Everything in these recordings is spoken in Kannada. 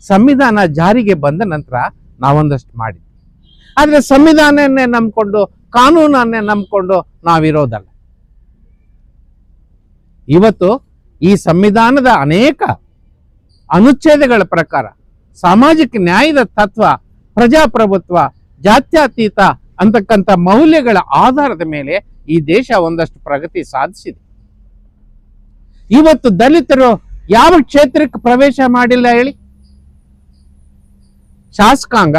ಸಂವಿಧಾನ ಜಾರಿಗೆ ಬಂದ ನಂತರ ನಾವೊಂದಷ್ಟು ಮಾಡಿದ್ವಿ. ಆದರೆ ಸಂವಿಧಾನನೇ ನಂಬಿಕೊಂಡು, ಕಾನೂನನ್ನೇ ನಂಬಿಕೊಂಡು ನಾವಿರೋದಲ್ಲ. ಇವತ್ತು ಈ ಸಂವಿಧಾನದ ಅನೇಕ ಅನುಚ್ಛೇದಗಳ ಪ್ರಕಾರ ಸಾಮಾಜಿಕ ನ್ಯಾಯದ ತತ್ವ, ಪ್ರಜಾಪ್ರಭುತ್ವ, ಜಾತ್ಯತೀತ ಅಂತಕ್ಕಂಥ ಮೌಲ್ಯಗಳ ಆಧಾರದ ಮೇಲೆ ಈ ದೇಶ ಒಂದಷ್ಟು ಪ್ರಗತಿ ಸಾಧಿಸಿದೆ. ಇವತ್ತು ದಲಿತರು ಯಾವ ಕ್ಷೇತ್ರಕ್ಕೆ ಪ್ರವೇಶ ಮಾಡಿಲ್ಲ ಹೇಳಿ? ಶಾಸಕಾಂಗ,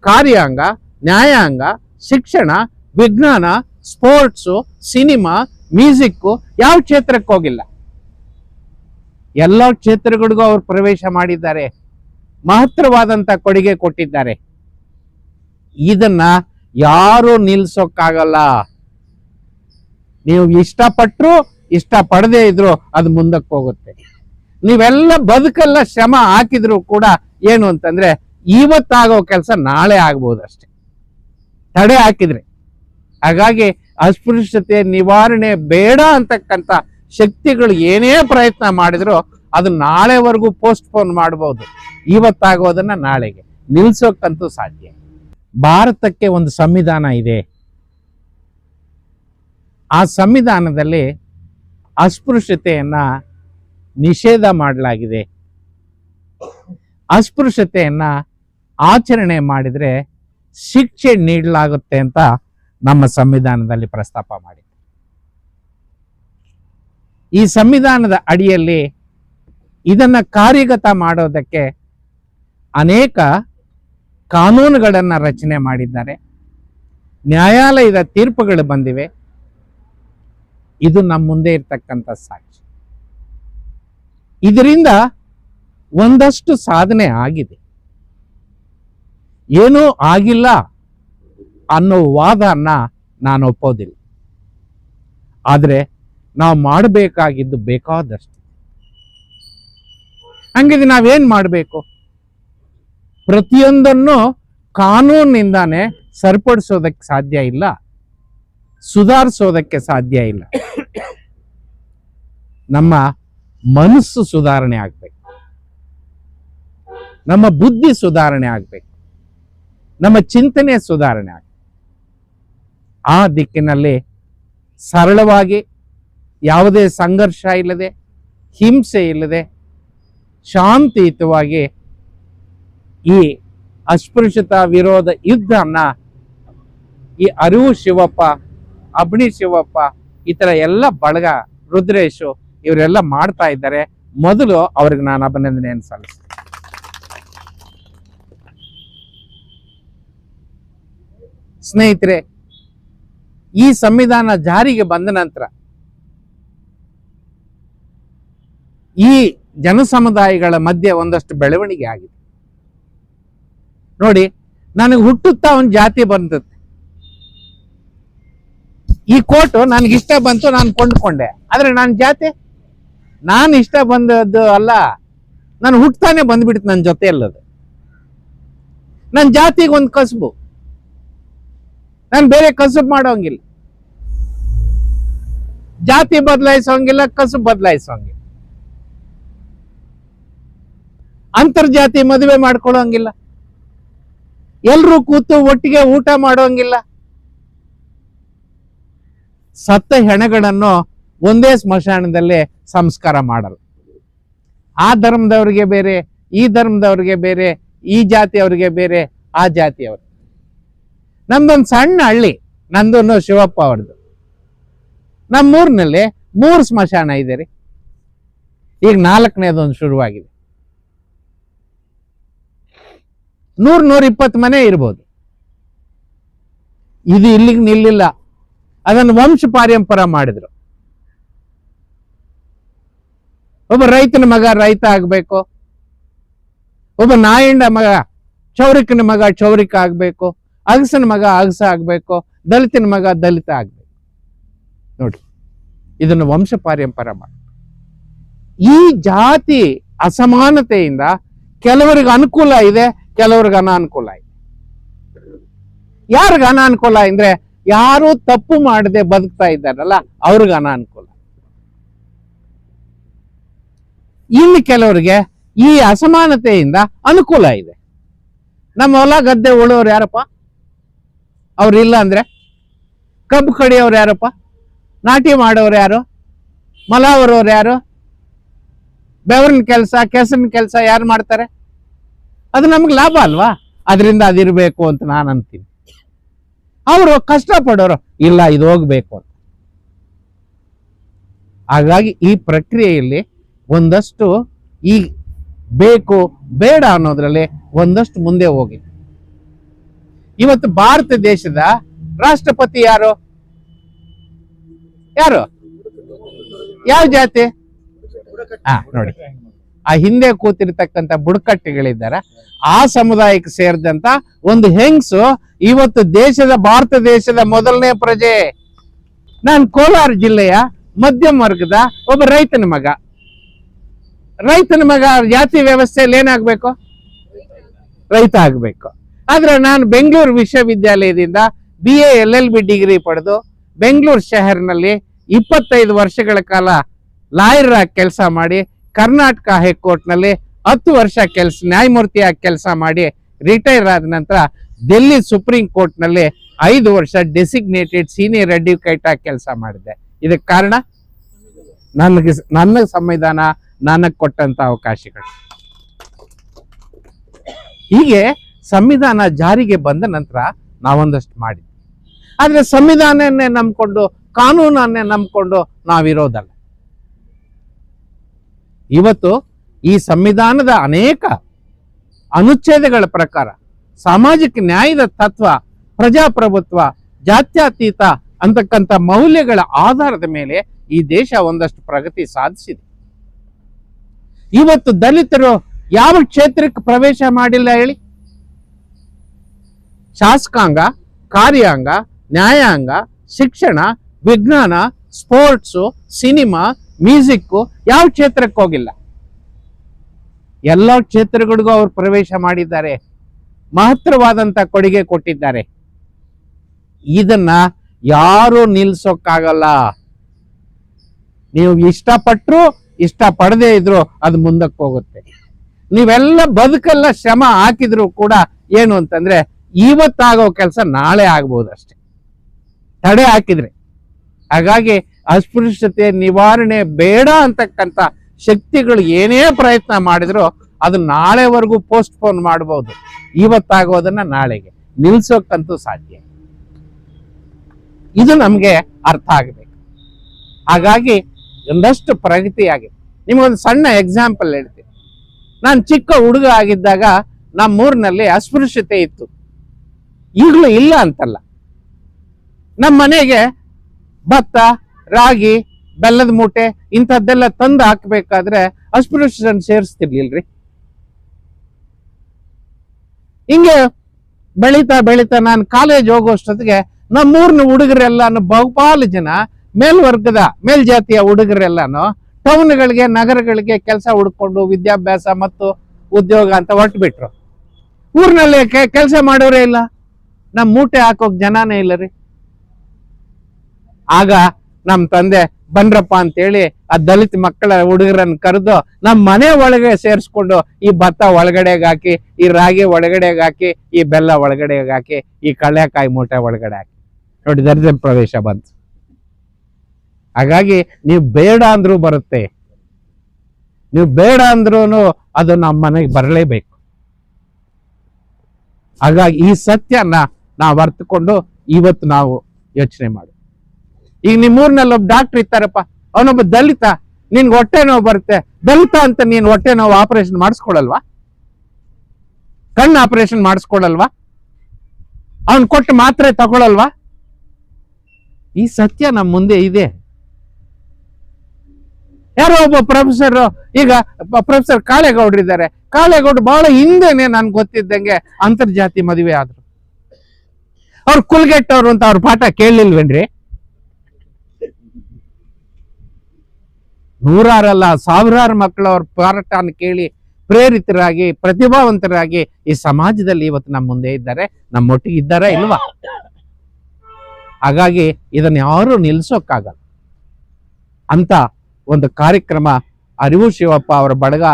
ಕಾರ್ಯಾಂಗ, ನ್ಯಾಯಾಂಗ, ಶಿಕ್ಷಣ, ವಿಜ್ಞಾನ, ಸ್ಪೋರ್ಟ್ಸು, ಸಿನಿಮಾ, ಮ್ಯೂಸಿಕ್ಕು ಯಾವ ಕ್ಷೇತ್ರಕ್ಕೆ ಹೋಗಿಲ್ಲ? ಎಲ್ಲ ಕ್ಷೇತ್ರಗಳಿಗೂ ಅವರು ಪ್ರವೇಶ ಮಾಡಿದ್ದಾರೆ. ಮಹತ್ತರವಾದಂತ ಕೊಡುಗೆ ಕೊಟ್ಟಿದ್ದಾರೆ. ಇದನ್ನ ಯಾರು ನಿಲ್ಸೋಕ್ಕಾಗಲ್ಲ. ನೀವು ಇಷ್ಟಪಟ್ಟರು ಇಷ್ಟ ಪಡದೇ ಇದ್ರು ಅದು ಮುಂದಕ್ಕೆ ಹೋಗುತ್ತೆ. ನೀವೆಲ್ಲ ಬದುಕಲ್ಲ ಶ್ರಮ ಹಾಕಿದ್ರು ಕೂಡ ಏನು ಅಂತಂದ್ರೆ ಇವತ್ತಾಗೋ ಕೆಲಸ ನಾಳೆ ಆಗ್ಬೋದು ಅಷ್ಟೆ. ತಡೆ ಹಾಕಿದ್ರೆ. ಹಾಗಾಗಿ ಅಸ್ಪೃಶ್ಯತೆ ನಿವಾರಣೆ ಬೇಡ ಅಂತಕ್ಕಂಥ ಶಕ್ತಿಗಳು ಏನೇ ಪ್ರಯತ್ನ ಮಾಡಿದ್ರು ಅದು ನಾಳೆವರೆಗೂ ಪೋಸ್ಟ್ಪೋನ್ ಮಾಡಬಹುದು ಇವತ್ತಾಗೋದನ್ನ ನಾಳೆಗೆ. ನಿಲ್ಸೋಕ್ಕಂತೂ ಸಾಧ್ಯ ಭಾರತಕ್ಕೆ ಒಂದು ಸಂವಿಧಾನ ಇದೆ. ಆ ಸಂವಿಧಾನದಲ್ಲಿ ಅಸ್ಪೃಶ್ಯತೆಯನ್ನ ನಿಷೇಧ ಮಾಡಲಾಗಿದೆ. ಅಸ್ಪೃಶ್ಯತೆಯನ್ನ ಆಚರಣೆ ಮಾಡಿದರೆ ಶಿಕ್ಷೆ ನೀಡಲಾಗುತ್ತೆ ಅಂತ ನಮ್ಮ ಸಂವಿಧಾನದಲ್ಲಿ ಪ್ರಸ್ತಾಪ ಮಾಡಿದೆ ಈ ಸಂವಿಧಾನದ ಅಡಿಯಲ್ಲಿ ಇದನ್ನು ಕಾರ್ಯಗತ ಮಾಡೋದಕ್ಕೆ ಅನೇಕ ಕಾನೂನುಗಳನ್ನು ರಚನೆ ಮಾಡಿದ್ದಾರೆ. ನ್ಯಾಯಾಲಯದ ತೀರ್ಪುಗಳು ಬಂದಿವೆ. ಇದು ನಮ್ಮ ಮುಂದೆ ಇರತಕ್ಕಂಥ ಸಾಕ್ಷಿ. ಇದರಿಂದ ಒಂದಷ್ಟು ಸಾಧನೆ ಆಗಿದೆ. ಏನೂ ಆಗಿಲ್ಲ ಅನ್ನೋ ವಾದನ್ನ ನಾನು ಒಪ್ಪೋದಿಲ್ಲ. ಆದರೆ ನಾವು ಮಾಡಬೇಕಾಗಿದ್ದು ಬೇಕಾದಷ್ಟು. ಹಂಗಿದ್ರೆ ನಾವೇನು ಮಾಡಬೇಕು? ಪ್ರತಿಯೊಂದನ್ನು ಕಾನೂನಿಂದಾನೇ ಸರಿಪಡಿಸೋದಕ್ಕೆ ಸಾಧ್ಯ ಇಲ್ಲ. ಸುಧಾರಿಸೋದಕ್ಕೆ ಸಾಧ್ಯ ಇಲ್ಲ. ನಮ್ಮ ಮನಸ್ಸು ಸುಧಾರಣೆ ಆಗ್ಬೇಕು. ನಮ್ಮ ಬುದ್ಧಿ ಸುಧಾರಣೆ ಆಗ್ಬೇಕು. ನಮ್ಮ ಚಿಂತನೆ ಸುಧಾರಣೆ ಆಗ್ಬೇಕು ಆ ದಿಕ್ಕಿನಲ್ಲಿ ಸರಳವಾಗಿ ಯಾವುದೇ ಸಂಘರ್ಷ ಇಲ್ಲದೆ, ಹಿಂಸೆ ಇಲ್ಲದೆ, ಶಾಂತಿಯುತವಾಗಿ ಈ ಅಸ್ಪೃಶ್ಯತಾ ವಿರೋಧ ಯುದ್ಧನ ಈ ಅರಿವು ಶಿವಪ್ಪ ಅಬ್ಣಿ ಶಿವಪ್ಪ, ಈ ತರ ಎಲ್ಲ ಬಳಗ ರುದ್ರೇಶು ಇವರೆಲ್ಲ ಮಾಡ್ತಾ ಇದ್ದಾರೆ. ಮೊದಲು ಅವ್ರಿಗೆ ನಾನು ಅಭಿನಂದನೆಯನ್ನು ಸಲ್ಲಿಸ್ತೀನಿ. ಸ್ನೇಹಿತರೆ, ಈ ಸಂವಿಧಾನ ಜಾರಿಗೆ ಬಂದ ನಂತರ ಈ ಜನಸಮುದಾಯಗಳ ಮಧ್ಯೆ ಒಂದಷ್ಟು ಬೆಳವಣಿಗೆ ಆಗಿದೆ. ನೋಡಿ, ನನಗೆ ಹುಟ್ಟುತ್ತಾ ಒಂದು ಜಾತಿ ಬಂದದ್ದು. ಈ ಕೋಟು ಇಷ್ಟ ಬಂತು, ನಾನು ಕೊಂಡ್ಕೊಂಡೆ. ಆದ್ರೆ ನಾನು ಜಾತಿ? ನಾನು ಇಷ್ಟ ಬಂದದ್ದು ಅಲ್ಲ. ನಾನು ಹುಟ್ತಾನೆ ಬಂದ್ಬಿಡ್ತು ನನ್ನ ಜೊತೆ ಅಲ್ಲದು ನನ್ನ ಜಾತಿಗೆ ಒಂದು ಕಸುಬು. ನಾನು ಬೇರೆ ಕಸುಬು ಮಾಡೋಂಗಿಲ್ಲ. ಜಾತಿ ಬದಲಾಯಿಸೋಂಗಿಲ್ಲ ಕಸಬ್ ಬದಲಾಯಿಸೋಂಗಿಲ್ಲ. ಅಂತರ್ಜಾತಿ ಮದುವೆ ಮಾಡ್ಕೊಳ್ಳೋಂಗಿಲ್ಲ. ಎಲ್ರೂ ಕೂತು ಒಟ್ಟಿಗೆ ಊಟ ಮಾಡೋಂಗಿಲ್ಲ. ಸತ್ತ ಹೆಣಗಳನ್ನು ಒಂದೇ ಸ್ಮಶಾನದಲ್ಲಿ ಸಂಸ್ಕಾರ ಮಾಡಲ್ಲ. ಆ ಧರ್ಮದವ್ರಿಗೆ ಬೇರೆ, ಈ ಧರ್ಮದವ್ರಿಗೆ ಬೇರೆ, ಈ ಜಾತಿಯವ್ರಿಗೆ ಬೇರೆ, ಆ ಜಾತಿಯವ್ರು. ನಮ್ದೊಂದು ಸಣ್ಣ ಹಳ್ಳಿ, ನಂದೊಂದು ಶಿವಪ್ಪ ಅವ್ರದ್ದು ನಮ್ಮೂರಿನಲ್ಲಿ ಮೂರು ಸ್ಮಶಾನ ಇದೆ ರೀ. ಈಗ ನಾಲ್ಕನೇದೊಂದು ಶುರುವಾಗಿದೆ. ನೂರ್ ನೂರ ಇಪ್ಪತ್ತು ಮನೆ ಇರ್ಬೋದು. ಇದು ಇಲ್ಲಿಗೆ ನಿಲ್ಲಿಲ್ಲ. ಅದನ್ನು ವಂಶ ಪಾರಂಪರ ಮಾಡಿದ್ರು. ಒಬ್ಬ ರೈತನ ಮಗ ರೈತ ಆಗ್ಬೇಕು. ಒಬ್ಬ ನಾಯಂಡ ಮಗ, ಚೌರಿಕನ ಮಗ ಚೌರಿಕ ಆಗ್ಬೇಕು. ಅಗಸನ ಮಗ ಅಗಸ ಆಗ್ಬೇಕು, ದಲಿತನ ಮಗ ದಲಿತ ಆಗ್ಬೇಕು. ನೋಡಿ, ಇದನ್ನು ವಂಶ ಪಾರಂಪರ ಮಾಡಿ. ಈ ಜಾತಿ ಅಸಮಾನತೆಯಿಂದ ಕೆಲವರಿಗೆ ಅನುಕೂಲ ಇದೆ, ಕೆಲವ್ರಿಗೆ ಅನಾನುಕೂಲ ಇದೆ. ಯಾರಿಗ ಅನಾನುಕೂಲ ಅಂದ್ರೆ, ಯಾರು ತಪ್ಪು ಮಾಡದೆ ಬದುಕ್ತಾ ಇದ್ದಾರಲ್ಲ, ಅವ್ರಿಗೆ ಅನಾನುಕೂಲ. ಇನ್ನು ಕೆಲವರಿಗೆ ಈ ಅಸಮಾನತೆಯಿಂದ ಅನುಕೂಲ ಇದೆ. ನಮ್ಮ ಹೊಲ ಗದ್ದೆ ಉಳೋರು ಯಾರಪ್ಪ? ಅವ್ರು ಇಲ್ಲ ಅಂದ್ರೆ ಕಬ್ಬು ಕಡಿಯೋರು ಯಾರಪ್ಪ? ನಾಟಿ ಮಾಡೋರು ಯಾರು? ಮಲ ಹೊರೋರು ಯಾರು? ಬೆವರಿನ ಕೆಲಸ, ಕೆಸರಿನ ಕೆಲಸ ಯಾರು ಮಾಡ್ತಾರೆ? ಅದು ನಮ್ಗೆ ಲಾಭ ಅಲ್ವಾ? ಅದರಿಂದ ಅದಿರಬೇಕು ಅಂತ ನಾನು ಅಂತೀನಿ. ಅವರು ಕಷ್ಟಪಡೋರು, ಇಲ್ಲ ಇದು ಹೋಗ್ಬೇಕು ಅಂತ. ಹಾಗಾಗಿ ಈ ಪ್ರಕ್ರಿಯೆಯಲ್ಲಿ ಒಂದಷ್ಟು ಈ ಬೇಕು, ಬೇಡ ಅನ್ನೋದ್ರಲ್ಲಿ ಒಂದಷ್ಟು ಮುಂದೆ ಹೋಗಿ. ಇವತ್ತು ಭಾರತ ದೇಶದ ರಾಷ್ಟ್ರಪತಿ ಯಾರು? ಯಾರು? ಯಾವ ಜಾತಿ? ಹಾ ನೋಡಿ. ಆ ಹಿಂದೆ ಕೂತಿರ್ತಕ್ಕಂಥ ಬುಡಕಟ್ಟುಗಳಿದ್ದಾರೆ. ಆ ಸಮುದಾಯಕ್ಕೆ ಸೇರಿದಂತ ಒಂದು ಹೆಂಗ್ಸು ಇವತ್ತು ದೇಶದ, ಭಾರತ ದೇಶದ ಮೊದಲನೇ ಪ್ರಜೆ. ನಾನು ಕೋಲಾರ ಜಿಲ್ಲೆಯ ಮಧ್ಯಮ ವರ್ಗದ ಒಬ್ಬ ರೈತನ ಮಗ. ರೈತನ ಮಗ ಜಾತಿ ವ್ಯವಸ್ಥೆಯಲ್ಲಿ ಏನಾಗಬೇಕು? ರೈತ ಆಗ್ಬೇಕು. ಆದ್ರೆ ನಾನು ಬೆಂಗಳೂರು ವಿಶ್ವವಿದ್ಯಾಲಯದಿಂದ B A L L B degree ಪಡೆದು ಬೆಂಗಳೂರು ಶಹರ್ನಲ್ಲಿ ಇಪ್ಪತ್ತೈದು ವರ್ಷಗಳ ಕಾಲ ಲಾಯರ್ ಆಗಿ ಕೆಲಸ ಮಾಡಿ ಕರ್ನಾಟಕ ಹೈಕೋರ್ಟ್ನಲ್ಲಿ ಹತ್ತು ವರ್ಷ ಕೆಲಸ, ನ್ಯಾಯಮೂರ್ತಿಯಾಗಿ ಕೆಲಸ ಮಾಡಿ ರಿಟೈರ್ ಆದ ನಂತರ ಡೆಲ್ಲಿ ಸುಪ್ರೀಂ ಕೋರ್ಟ್ನಲ್ಲಿ ಐದು ವರ್ಷ ಡೆಸಿಗ್ನೇಟೆಡ್ ಸೀನಿಯರ್ ಅಡ್ವೊಕೇಟ್ ಆಗಿ ಕೆಲಸ ಮಾಡಿದೆ. ಇದಕ್ಕೆ ಕಾರಣ ನನಗೆ ನನ್ನ ಸಂವಿಧಾನ ನನಗೆ ಕೊಟ್ಟಂತ ಅವಕಾಶಗಳು. ಹೀಗೆ ಸಂವಿಧಾನ ಜಾರಿಗೆ ಬಂದ ನಂತರ ನಾವೊಂದಷ್ಟು ಮಾಡಿದ್ವಿ. ಆದರೆ ಸಂವಿಧಾನನ್ನೇ ನಂಬಿಕೊಂಡು, ಕಾನೂನನ್ನೇ ನಂಬಿಕೊಂಡು ನಾವಿರೋದಲ್ಲ. ಇವತ್ತು ಈ ಸಂವಿಧಾನದ ಅನೇಕ ಅನುಚ್ಛೇದಗಳ ಪ್ರಕಾರ ಸಾಮಾಜಿಕ ನ್ಯಾಯದ ತತ್ವ, ಪ್ರಜಾಪ್ರಭುತ್ವ, ಜಾತ್ಯತೀತ ಅಂತಕ್ಕಂಥ ಮೌಲ್ಯಗಳ ಆಧಾರದ ಮೇಲೆ ಈ ದೇಶ ಒಂದಷ್ಟು ಪ್ರಗತಿ ಸಾಧಿಸಿದೆ. ಇವತ್ತು ದಲಿತರು ಯಾವ ಕ್ಷೇತ್ರಕ್ಕೆ ಪ್ರವೇಶ ಮಾಡಿಲ್ಲ ಹೇಳಿ? ಶಾಸಕಾಂಗ, ಕಾರ್ಯಾಂಗ, ನ್ಯಾಯಾಂಗ, ಶಿಕ್ಷಣ, ವಿಜ್ಞಾನ, ಸ್ಪೋರ್ಟ್ಸು, ಸಿನಿಮಾ ಮ್ಯೂಸಿಕ್ ಯಾವ ಕ್ಷೇತ್ರಕ್ಕೆ ಹೋಗಿಲ್ಲ? ಎಲ್ಲ ಕ್ಷೇತ್ರಗಳಿಗೂ ಅವರು ಪ್ರವೇಶ ಮಾಡಿದ್ದಾರೆ. ಮಹತ್ತರವಾದಂತ ಕೊಡುಗೆ ಕೊಟ್ಟಿದ್ದಾರೆ. ಇದನ್ನ ಯಾರು ನಿಲ್ಸೋಕ್ಕಾಗಲ್ಲ. ನೀವು ಇಷ್ಟಪಟ್ಟರು ಇಷ್ಟ ಪಡದೇ ಇದ್ರು ಅದು ಮುಂದಕ್ಕೆ ಹೋಗುತ್ತೆ. ನೀವೆಲ್ಲ ಬದುಕೆಲ್ಲ ಶ್ರಮ ಹಾಕಿದ್ರು ಕೂಡ ಏನು ಅಂತಂದ್ರೆ ಇವತ್ತಾಗೋ ಕೆಲಸ ನಾಳೆ ಆಗ್ಬೋದು ಅಷ್ಟೇ. ತಡೆ ಹಾಕಿದ್ರೆ. ಹಾಗಾಗಿ ಅಸ್ಪೃಶ್ಯತೆ ನಿವಾರಣೆ ಬೇಡ ಅಂತಕ್ಕಂಥ ಶಕ್ತಿಗಳು ಏನೇ ಪ್ರಯತ್ನ ಮಾಡಿದ್ರು ಅದು ನಾಳೆವರೆಗೂ ಪೋಸ್ಟ್ಪೋನ್ ಮಾಡಬಹುದು ಇವತ್ತಾಗೋದನ್ನ ನಾಳೆಗೆ. ನಿಲ್ಸೋಕ್ಕಂತೂ ಸಾಧ್ಯ ಇದು ನಮಗೆ ಅರ್ಥ ಆಗಬೇಕು. ಹಾಗಾಗಿ ಒಂದಷ್ಟು ಪ್ರಗತಿ ಆಗಿದೆ ನಿಮಗೊಂದು ಸಣ್ಣ ಎಕ್ಸಾಂಪಲ್ ಹೇಳ್ತೀನಿ. ನಾನು ಚಿಕ್ಕ ಹುಡುಗ ಆಗಿದ್ದಾಗ ನಮ್ಮೂರಿನಲ್ಲಿ ಅಸ್ಪೃಶ್ಯತೆ ಇತ್ತು. ಈಗಲೂ ಇಲ್ಲ ಅಂತಲ್ಲ. ನಮ್ಮ ಮನೆಗೆ ಭತ್ತ, ರಾಗಿ, ಬೆಲ್ಲದ ಮೂಟೆ ಇಂಥದ್ದೆಲ್ಲ ತಂದು ಹಾಕ್ಬೇಕಾದ್ರೆ ಅಸ್ಪಿರೇಷನ್ ಸೇರಿಸ್ತಿರ್ಲಿಲ್ರಿ. ಹಿಂಗೆ ಬೆಳೀತಾ ಬೆಳೀತಾ ನಾನು ಕಾಲೇಜ್ ಹೋಗೋಷ್ಟೊತ್ತಿಗೆ ನಮ್ಮೂರ್ನ ಹುಡುಗರೆಲ್ಲಾನು ಬಹುಪಾಲು ಜನ ಮೇಲ್ವರ್ಗದ, ಮೇಲ್ಜಾತಿಯ ಹುಡುಗರೆಲ್ಲಾನು ಟೌನ್ಗಳಿಗೆ, ನಗರಗಳಿಗೆ ಕೆಲಸ ಹುಡ್ಕೊಂಡು ವಿದ್ಯಾಭ್ಯಾಸ ಮತ್ತು ಉದ್ಯೋಗ ಅಂತ ಹೊರಟು ಬಿಟ್ರು ಊರಿನಲ್ಲಿ ಕೆಲಸ ಮಾಡೋರೇ ಇಲ್ಲ. ನಮ್ಮ ಮೂಟೆ ಹಾಕೋಕ್ ಜನಾನೇ ಇಲ್ಲ ರೀ. ಆಗ ನಮ್ ತಂದೆ ಬನ್ರಪ್ಪ ಅಂತೇಳಿ ಆ ದಲಿತ ಮಕ್ಕಳ ಹುಡುಗರನ್ನ ಕರೆದು ನಮ್ಮ ಮನೆ ಒಳಗೆ ಸೇರಿಸ್ಕೊಂಡು ಈ ಭತ್ತ ಒಳಗಡೆಗೆ ಹಾಕಿ, ಈ ರಾಗಿ ಒಳಗಡೆಗೆ ಹಾಕಿ, ಈ ಬೆಲ್ಲ ಒಳಗಡೆಗೆ ಹಾಕಿ, ಈ ಕಳ್ಳೆಕಾಯಿ ಮೂಟೆ ಒಳಗಡೆ ಹಾಕಿ. ನೋಡಿ ದರ್ಜೆ ಪ್ರವೇಶ ಬಂತು. ಹಾಗಾಗಿ ನೀವು ಬೇಡ ಅಂದ್ರೂ ಬರುತ್ತೆ. ನೀವು ಬೇಡ ಅಂದ್ರೂ ಅದು ನಮ್ಮ ಮನೆಗೆ ಬರಲೇಬೇಕು. ಹಾಗಾಗಿ ಈ ಸತ್ಯನ ನಾವು ಅರ್ಥಕೊಂಡು ಇವತ್ತು ನಾವು ಯೋಚನೆ ಮಾಡಿ. ಈಗ ನಿಮ್ಮೂರ್ನಲ್ಲಿ ಒಬ್ಬ ಡಾಕ್ಟರ್ ಇರ್ತಾರಪ್ಪ ಅವನೊಬ್ಬ ದಲಿತ ನಿನ್ ಹೊಟ್ಟೆ ನೋವು ಬರುತ್ತೆ, ದಲಿತ ಅಂತ ನೀನ್ ಹೊಟ್ಟೆ ನೋವು ಆಪರೇಷನ್ ಮಾಡಿಸ್ಕೊಳಲ್ವಾ? ಕಣ್ಣು ಆಪರೇಷನ್ ಮಾಡಿಸ್ಕೊಳಲ್ವಾ? ಅವನ್ ಕೊಟ್ಟು ಮಾತ್ರೆ ತಗೊಳಲ್ವಾ? ಈ ಸತ್ಯ ನಮ್ಮ ಮುಂದೆ ಇದೆ. ಯಾರೋ ಒಬ್ಬ ಪ್ರೊಫೆಸರ್ ಈಗ ಪ್ರೊಫೆಸರ್ ಕಾಳೆಗೌಡ್ರಿದ್ದಾರೆ. ಕಾಳೇಗೌಡ್ರು ಬಹಳ ಹಿಂದೆನೆ ನನ್ಗೆ ಗೊತ್ತಿದ್ದಂಗೆ ಅಂತರ್ಜಾತಿ ಮದುವೆ ಆದ್ರು. ಅವ್ರು ಕುಲ್ಗೆಟ್ಟವ್ರು ಅಂತ ಅವ್ರ ಪಾಠ ಕೇಳಲಿಲ್ವೇನ್ರಿ? ನೂರಾರಲ್ಲ ಸಾವಿರಾರು ಮಕ್ಕಳು ಅವ್ರ ಪಾರಟನ ಕೇಳಿ ಪ್ರೇರಿತರಾಗಿ, ಪ್ರತಿಭಾವಂತರಾಗಿ ಈ ಸಮಾಜದಲ್ಲಿ ಇವತ್ತು ನಮ್ಮ ಮುಂದೆ ಇದ್ದಾರೆ. ನಮ್ಮೊಟ್ಟಿಗೆ ಇದ್ದಾರೆ ಇಲ್ವಾ? ಹಾಗಾಗಿ ಇದನ್ನ ಯಾರು ನಿಲ್ಸೋಕ್ಕಾಗಲ್ಲ. ಅಂತ ಒಂದು ಕಾರ್ಯಕ್ರಮ ಅರಿವು ಶಿವಪ್ಪ ಅವರ ಬಳಗ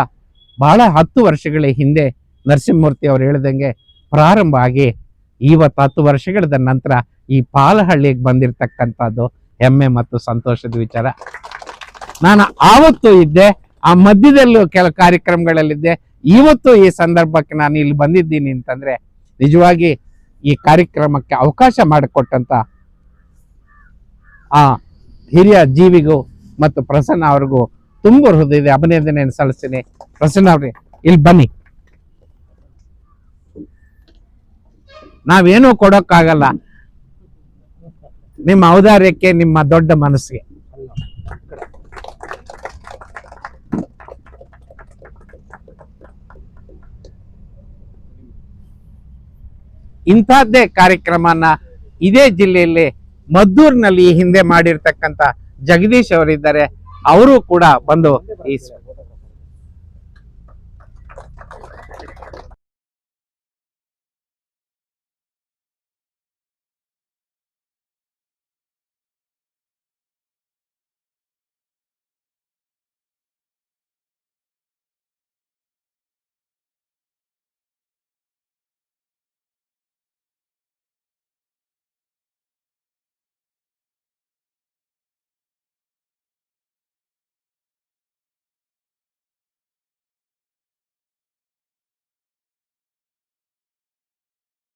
ಬಹಳ ಹತ್ತು ವರ್ಷಗಳ ಹಿಂದೆ ನರಸಿಂಹಮೂರ್ತಿ ಅವರು ಹೇಳಿದಂಗೆ ಪ್ರಾರಂಭ ಆಗಿ ಇವತ್ತು ಹತ್ತು ವರ್ಷಗಳ ನಂತರ ಈ ಪಾಲಹಳ್ಳಿಗೆ ಬಂದಿರತಕ್ಕಂಥದ್ದು ಹೆಮ್ಮೆ ಮತ್ತು ಸಂತೋಷದ ವಿಚಾರ. ನಾನು ಆವತ್ತು ಇದ್ದೆ, ಆ ಮಧ್ಯದಲ್ಲೂ ಕೆಲ ಕಾರ್ಯಕ್ರಮಗಳಲ್ಲಿದ್ದೆ. ಇವತ್ತು ಈ ಸಂದರ್ಭಕ್ಕೆ ನಾನು ಇಲ್ಲಿ ಬಂದಿದ್ದೀನಿ ಅಂತಂದ್ರೆ ನಿಜವಾಗಿ ಈ ಕಾರ್ಯಕ್ರಮಕ್ಕೆ ಅವಕಾಶ ಮಾಡಿಕೊಟ್ಟಂತ ಆ ಹಿರಿಯ ಜೀವಿಗೂ ಮತ್ತು ಪ್ರಸನ್ನ ಅವ್ರಿಗೂ ತುಂಬ ಹೃದಯದ ಅಭಿನಂದನೆಯನ್ನು ಸಲ್ಲಿಸ್ತೀನಿ. ಪ್ರಸನ್ನ ಅವ್ರಿಗೆ ಇಲ್ಲಿ ಬನ್ನಿ. ನಾವೇನೂ ಕೊಡೋಕ್ಕಾಗಲ್ಲ. ನಿಮ್ಮ ಔದಾರ್ಯಕ್ಕೆ, ನಿಮ್ಮ ದೊಡ್ಡ ಮನಸ್ಸಿಗೆ. ಇಂಥದ್ದೇ ಕಾರ್ಯಕ್ರಮನ ಇದೇ ಜಿಲ್ಲೆಯಲ್ಲಿ ಮದ್ದೂರಿನಲ್ಲಿ ಹಿಂದೆ ಮಾಡಿರ್ತಕ್ಕಂಥ ಜಗದೀಶ್ ಅವರಿದ್ದಾರೆ. ಅವರು ಕೂಡ ಬಂದು ಈ